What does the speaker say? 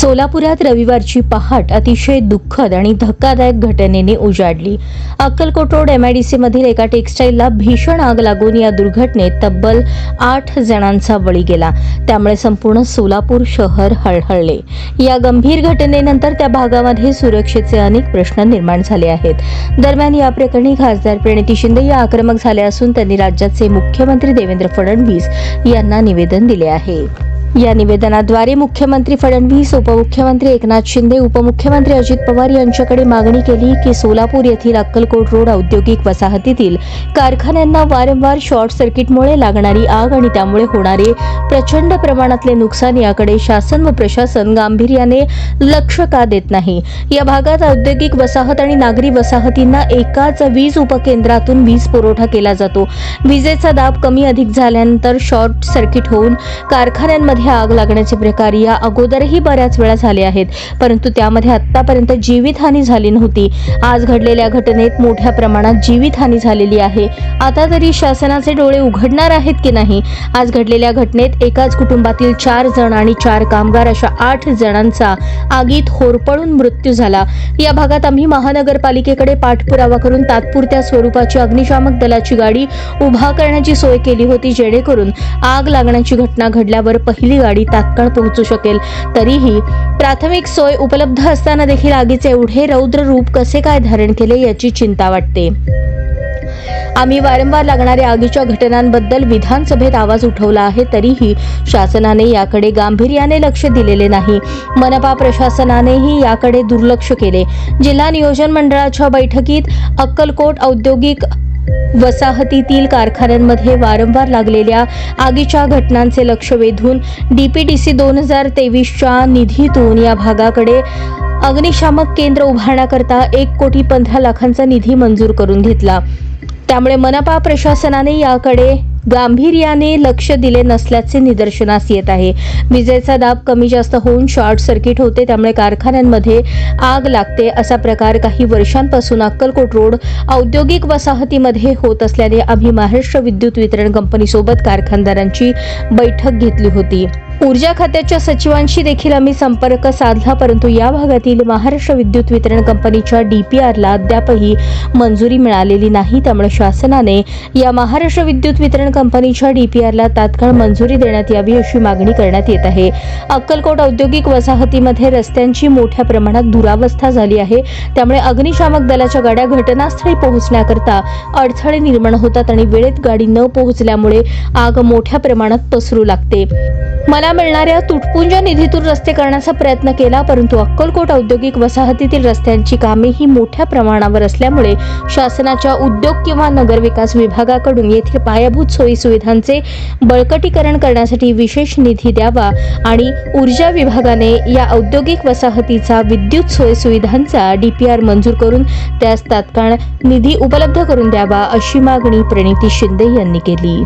सोलापुरात रविवारची पहाट अतिशय दुःखद आणि धक्कादायक घटनेने उजाडली. अक्कलकोट रोड एमआयडीसी मधील एका टेक्स्टाईलला भीषण आग लागून या दुर्घटनेत तब्बल आठ जणांचा बळी गेला. त्यामुळे संपूर्ण सोलापूर शहर हळहळले. या गंभीर घटनेनंतर त्या भागामध्ये सुरक्षेचे अनेक प्रश्न निर्माण झाले आहेत. दरम्यान या प्रकरणी खासदार प्रणिती शिंदे या आक्रमक झाल्या असून त्यांनी राज्याचे मुख्यमंत्री देवेंद्र फडणवीस यांना निवेदन दिले आहे. या निवेदनाद्वारे मुख्यमंत्री फडणवीस उपमुख्यमंत्री एकनाथ शिंदे उपमुख्यमंत्री अजित पवार यांच्याकडे मागणी केली की सोलापूर येथील अक्कलकोट रोड औद्योगिक वसाहतीतील कारखान्यांना वारंवार शॉर्ट सर्किटमुळे लागणारी आग आणि त्यामुळे होणारे प्रचंड प्रमाणातले नुकसान याकडे शासन व प्रशासन गांभीर्याने लक्ष का देत नाही. या भागात औद्योगिक वसाहत आणि नागरी वसाहतींना एकाच वीज उपकेंद्रातून वीज पुरवठा केला जातो. विजेचा दाब कमी अधिक झाल्यानंतर शॉर्ट सर्किट होऊन कारखान्यांमध्ये आग लागण्याचे प्रकार या अगोदरही बऱ्याच वेळा झाले आहेत. परंतु त्यामध्ये आतापर्यंत जीवितहानी झाली नव्हती. आज घडलेल्या घटनेत मोठ्या प्रमाणात जीवितहानी झालेली आहे. आता तरी शासनाचे डोळे उघडणार आहेत की नाही? आज घडलेल्या घटनेत एकाच कुटुंबातील चार जण आणि चार कामगार अशा आठ जणांचा आगीत होरपळून मृत्यू झाला. या भागात आम्ही महानगरपालिकेकडे पाठपुरावा करून तात्पुरत्या स्वरूपाची अग्निशामक दलाची गाडी उभा करण्याची सोय केली होती जेणेकरून आग लागण्याची घटना घडल्यावर पहिली गाडी तात्काळ पोहोचू शकेल. तरीही प्राथमिक सोय उपलब्ध असताना देखील आगीचे एवढे रौद्र रूप कसे काय धारण केले याची चिंता वाटते. आम्ही वारंवार लागणाऱ्या आगीच्या घटनांबद्दल विधानसभेत आवाज उठवला आहे तरीही शासनाने याकडे गांभीर्याने लक्ष दिलेले नाही. मनपा प्रशासनानेही याकडे दुर्लक्ष केले. जिल्हा नियोजन मंडळाच्या बैठकीत अक्कलकोट औद्योगिक वसाहतीतील कारखान्यांमध्ये वारंवार लागलेल्या आगीच्या घटनांचे लक्ष वेधून डीपीडीसी दोन हजार तेवीसच्या निधीतून या भागाकडे अग्निशामक केंद्र उभारण्याकरता एक कोटी पंधरा लाखांचा निधी मंजूर करून घेतला. त्यामुळे मनपा प्रशासनाने याकडे गांभीर्याने लक्ष दिले नसल्याचे निदर्शनास येत आहे. विजेचा दाब कमी जास्त होऊन शॉर्ट सर्किट होते त्यामुळे कारखान्यांमध्ये आग लागते असा प्रकार काही वर्षांपासून अक्कलकोट रोड औद्योगिक वसाहतीमध्ये होत असल्याने आम्ही महाराष्ट्र विद्युत वितरण कंपनीसोबत कारखानदारांची बैठक घेतली होती. ऊर्जा खात्याच्या सचिवांशी देखील आम्ही संपर्क साधला परंतु या भागातील महाराष्ट्र विद्युत वितरण कंपनीच्या डीपीआरला अद्यापही मंजुरी मिळालेली नाही. त्यामुळे शासनाने या महाराष्ट्र विद्युत वितरण कंपनीच्या डीपीआरला तात्काळ मंजुरी देण्यात यावी अशी मागणी करण्यात येत आहे. अक्कलकोट औद्योगिक वसाहतीमध्ये रस्त्यांची मोठ्या प्रमाणात दुरावस्था झाली आहे. त्यामुळे अग्निशामक दलाच्या गाड्या घटनास्थळी पोहोचण्याकरता अडथळे निर्माण होतात आणि वेळेत गाडी न पोहोचल्यामुळे आग मोठ्या प्रमाणात पसरू लागते. मला मिळणाऱ्या तुटपुंज निधीतून रस्ते करण्याचा प्रयत्न केला परंतु अक्कलकोट औद्योगिक वसाहतीतील रस्त्यांची कामे ही मोठ्या प्रमाणावर असल्यामुळे शासनाच्या उद्योग किंवा नगरविकास विभागाकडून येथील पायाभूत सोयी सुविधांचे बळकटीकरण करण्यासाठी विशेष निधी द्यावा आणि ऊर्जा विभागाने या औद्योगिक वसाहतीचा विद्युत सोयी सुविधांचा डीपीआर मंजूर करून त्यास तात्काळ निधी उपलब्ध करून द्यावा अशी मागणी प्रणिती शिंदे यांनी केली.